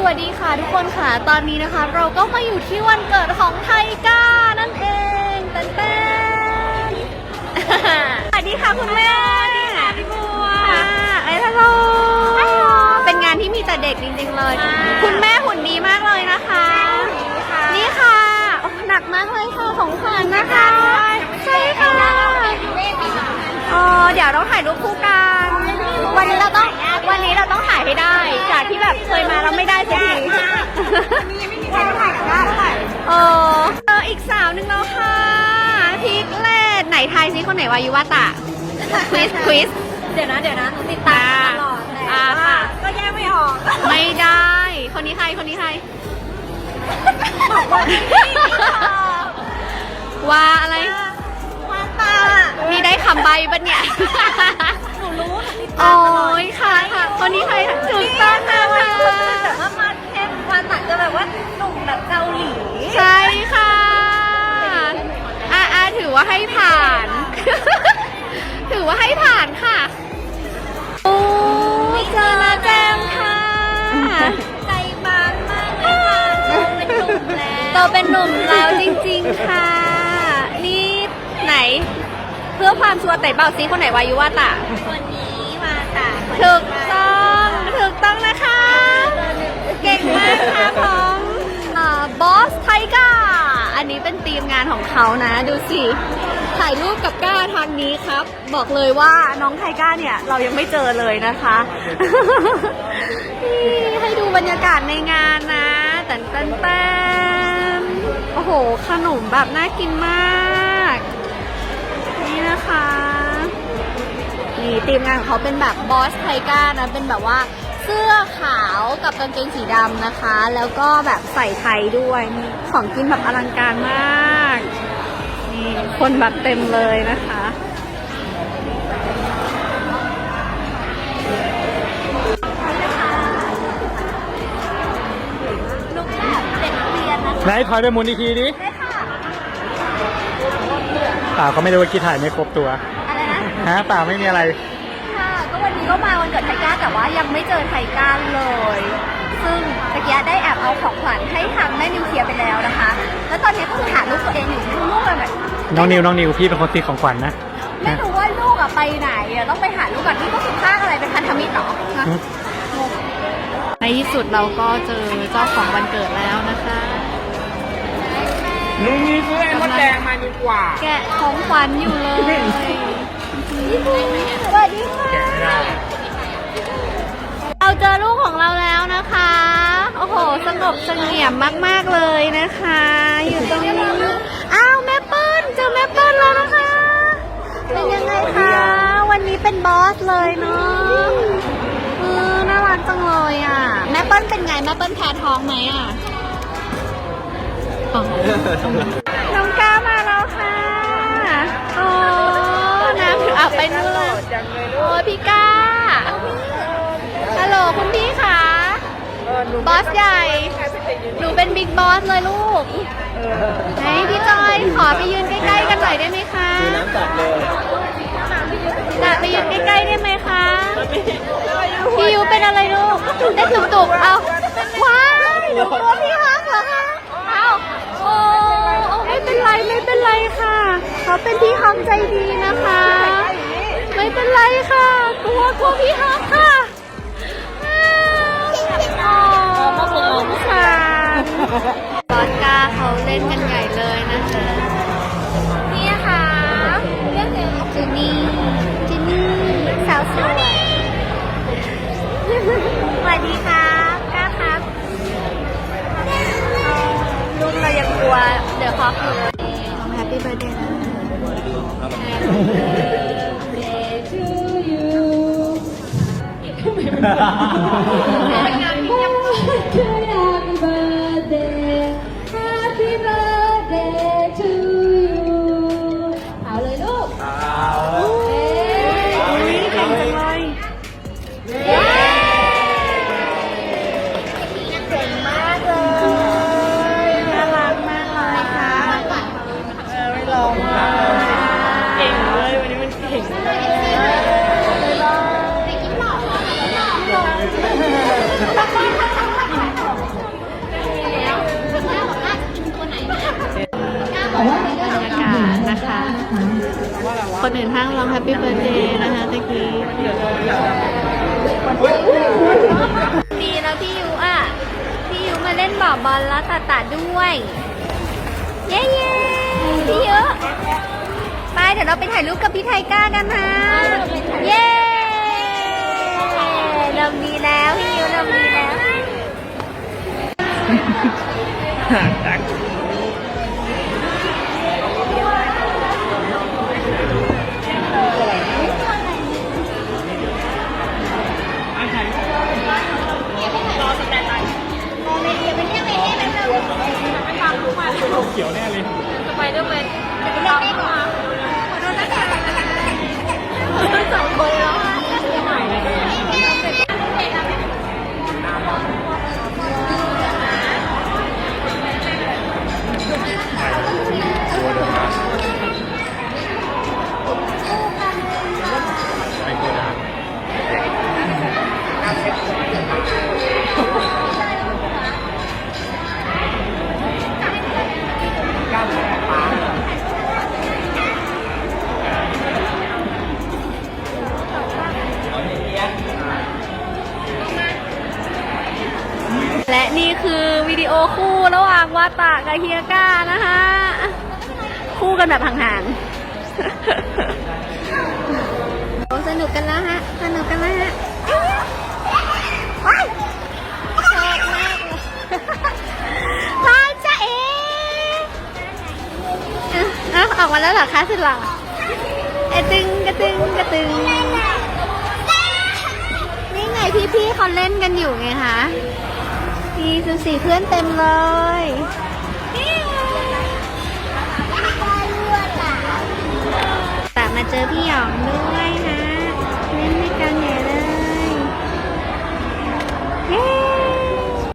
สวัสดีค่ะทุกคนค่ะตอนนี้นะคะ เราก็มาอยู่ที่วันเกิดของไทก้านั่นเองเต้นเต้นสวัสดีค่ะคุณแม่สวัสดีค่ะพี่บัวไอ้ฮัลโหลเป็นงานที่มีแต่เด็กจริงๆเลย คุณแม่หุ่นดีมากเลยนะคะ นี่ค่ะโอ้หนักมากเลยค่ะของขวัญนะคะ ใช่ค่ะอ๋อเดี๋ยวเราถ่ายรูปคู่กัน วันนี้เราต้อง ไม่มีใครถ่ายกับหน้าเท่าไหร่เออเอออีกสาวหนึ่งแล้วค่ะพิกเลตไหนทายซิคนไหนวายุวาตะควิสควิสเดี๋ยวนะเดี๋ยวนะหนูติดตามตลอดแต่อ่าว่าค่ะก็แยกไม่ออกไม่ได้ คนนี้ใครคนนี้ใครว่าอะไรว่าตานี่ได้คำใบปะเนี่ยหนูรู้หนูติดโอ้ตามตลอดยค่ะค่ะคนนี้ใครถูกต้องแต่นะว่าคะ หนุ่มแบบเกาหลีใช่ค่ะอะอะถือว่าให้ผ่าน ถือว่าให้ผ่านค่ะ โอ้เจอมาแจมค่ะ ใจบางมากเลยค่ะเป็นหนุ่มแล้วโตเป็นหนุ่มแล้วจริงๆค่ะ นี่ไหน เพื่อความชัวร์แต่เบาซีคนไหนวายุวาตะคนนี้มาตาถูกต้องถูกต้องนะคะ เก่งมากค่ะขอ งบอสไทก้า อันนี้เป็นทีมงานของเขานะ ดูสิ ถ่ายรูปกับก้าทางนี้ครับ บอกเลยว่าน้องไทก้าเนี่ย เรายังไม่เจอเลยนะคะ นี่ให้ดูบรรยากาศในงานนะแตนแตนแตนโอ้โห ขนมแบบน่ากินมาก นี่นะคะ นี่ทีมงานของเขาเป็นแบบบอสไทก้านะ เป็นแบบว่า สื้อขาวกับกางเกงสีดำนะคะ แล้วก็แบบใส่ไทยด้วยนี่ของกินแบบอลังการมากนี่คนแบบเต็มเลยนะคะลุกแบบเด็กเรียนนะคะไหนถอยไปหมุนอีกทีดิได้ค่ะเปล่าก็ไม่รู้ว่าคิดถ่ายไม่ครบตัวอะไรนะ ฮะเปล่าไม่มีอะไรค่ะ ก็วันนี้ก็มาวันเกิดไทก้าแต่ว่ายังไม่เจอไทก้าเลย ซึ่งตะเกียได้แอบเอาของขวัญให้ทางแม่นิวเคลียร์ไปแล้วนะคะ แล้วตอนนี้ก็คือหาลูกตัวเองอยู่คือลูกอะแบบน้องนิวน้องนิวพี่เป็นคนตีของขวัญนะไม่รู้ว่าลูกอะไปไหนอะต้องไปหาลูกก่อนนี่ก็คือข้างอะไรเป็นพันธมิตรเหรอฮะงงในที่สุดเราก็เจอเจ้าของวันเกิดแล้วนะคะลุงนี่ซื้อไอ้มดแดงมาดีกว่า แกะของขวัญอยู่เลยสวัสดีค่ะ บเสงี่ยมมาก ๆ เลยนะคะ อยู่ตรงนี้ อ้าวแม่เปิ้ลเจอแม่เปิ้ลแล้วนะคะ เป็นยังไงคะ วันนี้เป็นบอสเลยเนาะเออน่ารักจังเลยอะ แม่เปิ้ลเป็นไง แม่เปิ้ลแพ้ท้องไหมอะอ๋อน้องก้ามาแล้วค่ะโอ้น้ำถืออะไปนู่นเลยโอ้ยพี่ก้าฮัลโหลคุณพี่คะ บอสใหญ่ หนูเป็นบิ๊กบอสเลยลูกไหนพี่จอยขอไปยืนใกล้ๆกันหน่อยได้ไหมคะน้ำจัดเลยจัดไปยืนใกล้ๆได้ไหมคะ พี่ยูเป็นอะไรลูกได้ตุบตุบๆเอาว้ายหนูกลัวพี่ฮักเหรอคะเอาโอ้โอ้ไม่เป็นไรไม่เป็นไรค่ะ เขาเป็นพี่ฮักใจดีนะคะ ไม่เป็นไรค่ะ กลัวกลัวพี่ฮักค่ะ อมาผมองค่ะบอสกาเขาเล่นกันใหญ่เลยนะคะ นี่ค่ะเรื่องเดียวจินนี่จินนี่สาวสวยสวัสดีครับก้าครับลูกเรายังกลัวเดี๋ยวคอคือน้องแฮปปี้เบิร์ดเดย์นะ Happy Happy birthday คนอื่นห้างร้องแฮปปี้เบิร์ดเดย์นะคะตะกี้ดีแล้วพี่ยูอะ พี่ยูมาเล่นบ่อบอลแล้วตาตาด้วย เย้เย้พี่ยูไปเดี๋ยวเราไปถ่ายรูปกับพี่ไทก้ากันนะเย้เริ่มดีแล้วพี่ยูเริ่มดีแล้ว คู่ระหว่างวาตากับเฮียก้านะคะคู่กันแบบห่างๆโอ้สนุกกันแล้วฮะ สนุกกันแล้วฮะว้ายชอบมากเลยพายจ้าเออะอะออกมาแล้วเหรอคะสุดหล่อเอะตึงกระตึงกระตึง นี่ไงพี่ๆเขาเล่นกันอยู่ไงคะ ดีดูสิเพื่อนเต็มเลยตามาเจอพี่หยองด้วยนะ เล่นด้วยกันใหญ่เลย เย้